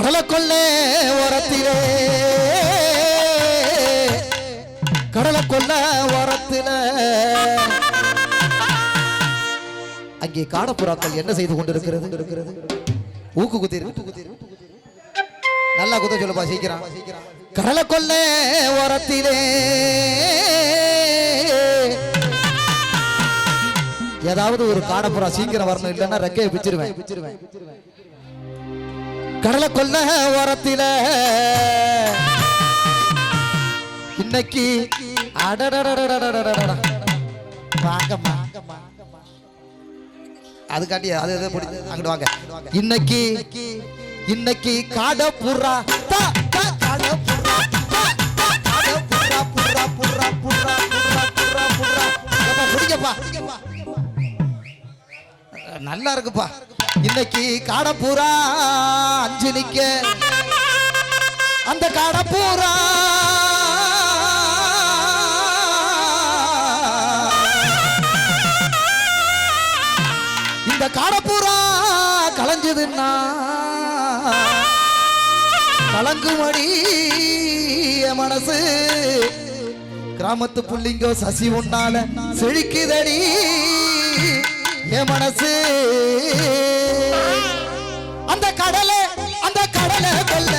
கடலை கொள்ளை ஓரத்திலே. கடலை கொள்ள ஓரத்தில. அங்கே காணப்புறாக்கள் என்ன செய்து கொண்டிருக்கிறது? இருக்கிறது ஊக்கு குத்தி நல்லா குத்த சொல்லுப்பா சீக்கிரம். கடலை கொள்ள ஓரத்திலே. ஏதாவது ஒரு காணப்புறா சீக்கிரம் வரணும் இல்லைன்னா ரெக்கையை பிச்சிருவேன் பிச்சிருவேன். கடலை கொல்ல ஓரத்தில இன்னைக்கு. வாங்கம்மா அதுக்காண்டி அது எதை பிடி அங்கிட்டு வாங்க இன்னைக்கு இன்னைக்கு தா, தா, காடப்புறா, புறா, புறா, புறா, புறா, புறா, புறா. நல்லா இருக்குப்பா இன்னைக்கு காடப்பூரா அஞ்சு நிக்க அந்த காடப்பூரா. இந்த காடப்பூரா கலைஞ்சதுன்னா கலங்குமடி மனசு. கிராமத்து புள்ளிங்கோ சசி உன்னால செழிக்குதடி. என் மனசு. அந்த கடலை அந்த கடலை கொல்ல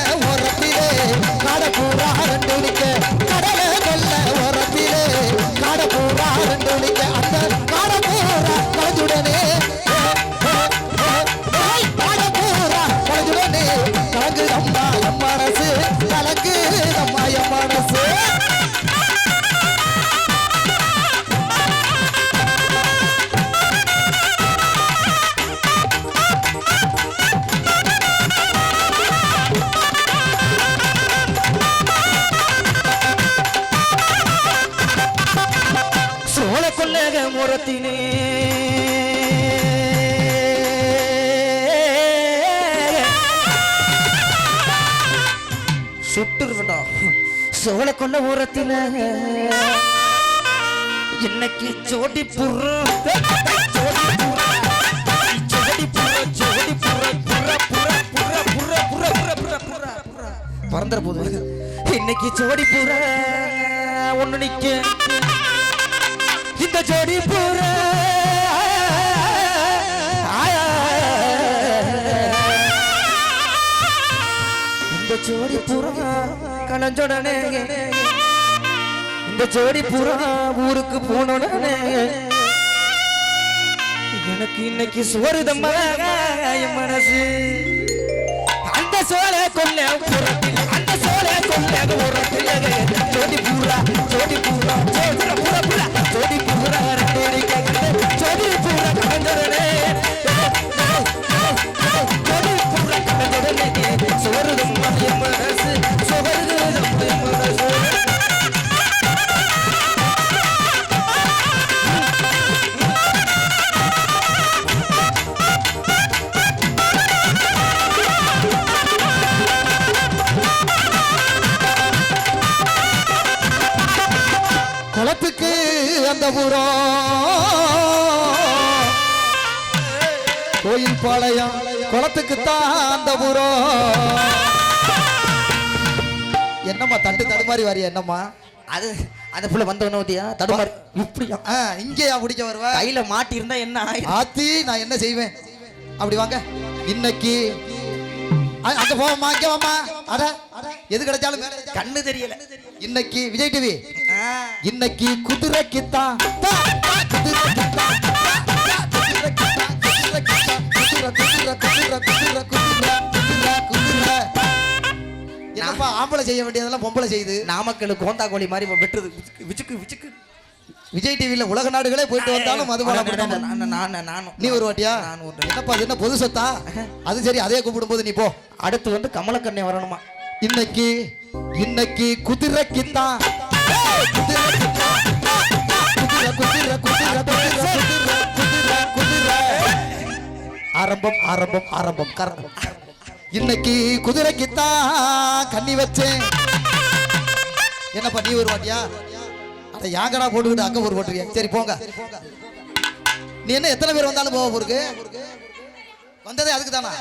கொள்ளக முரத்தினே சுட்டுருவடா. சோழ கொண்ட உரத்தில இன்னைக்கு ஜோடி புற ஜோடி புற ஜோடி புற ஜோடி புற புற புற புற புற புற புற புற புற புற பறந்துற போது. இன்னைக்கு ஜோடி புற ஒண்ணு நிக்க. இந்த ஜோடி புற இந்த ஜோடி புற கலஞ்சோடனே இந்த ஜோடி புற ஊருக்கு போனோடனே. எனக்கு இன்னைக்கு சோறுதம் என் மனசு. அந்த சோலை கொல்ல புறத்தில் அந்த சோலை கொல்ல புறத்தில் ஜோடி பூரா அந்த புறம் கோயில் பாளையம் குளத்துக்கு தான் அந்த புறம் என்னம்மா தட்டு தடுமாறி வாரியா என்னம்மா? அது அந்த புள்ள வந்தவன ஓட்டியா தடுமாறி. இப்படியா? இங்கேயா பிடிக்க வருவ? கையில மாட்டி இருந்தா என்ன? ஆத்தி நான் என்ன செய்வேன்? அப்படி வாங்க. இன்னைக்கு அங்க போவோம்மா அங்க வாம்மா. அட எது கிடைச்சாலும் கண்ணு தெரியல. இன்னைக்கு விஜய் டிவி. இன்னைக்கு குதிரைக்குத்தான் குதிரை, என்னப்பா ஆம்பளை செய்ய வேண்டியதெல்லாம் பொம்பளை செய்யுது நாமக்கல் கோந்தா கோழி மாதிரி இப்ப வெட்டுறது விச்சுக்கு, விச்சுக்கு விஜய் டிவியில உலக நாடுகளே போயிட்டு வந்தாலும் அது நான், நானும் நீ ஒரு வாட்டியா நான் ஒரு என்னப்பா அது என்ன பொது சொத்தா அது சரி அதே கூப்பிடும்போது நீ போ அடுத்து வந்து கமலக்கண்ணை வரணுமா இன்னைக்கு இன்னைக்கு குதிரைக்குத்தான் ஆரம்பம் ஆரம்பம் ஆரம்பம் கரம்பம். இன்னைக்கு குதிரைக்குத்தான் கண்ணி வச்சேன். என்னப்பா நீ ஒரு வாட்டியா? அதை யாங்கடா போட்டுக்கிட்டு அங்க ஒரு போட்டுருக்கிய? சரி போங்க. நீ என்ன எத்தனை பேர் வந்தாலும் போக போருக்கு வந்ததே அதுக்கு தானா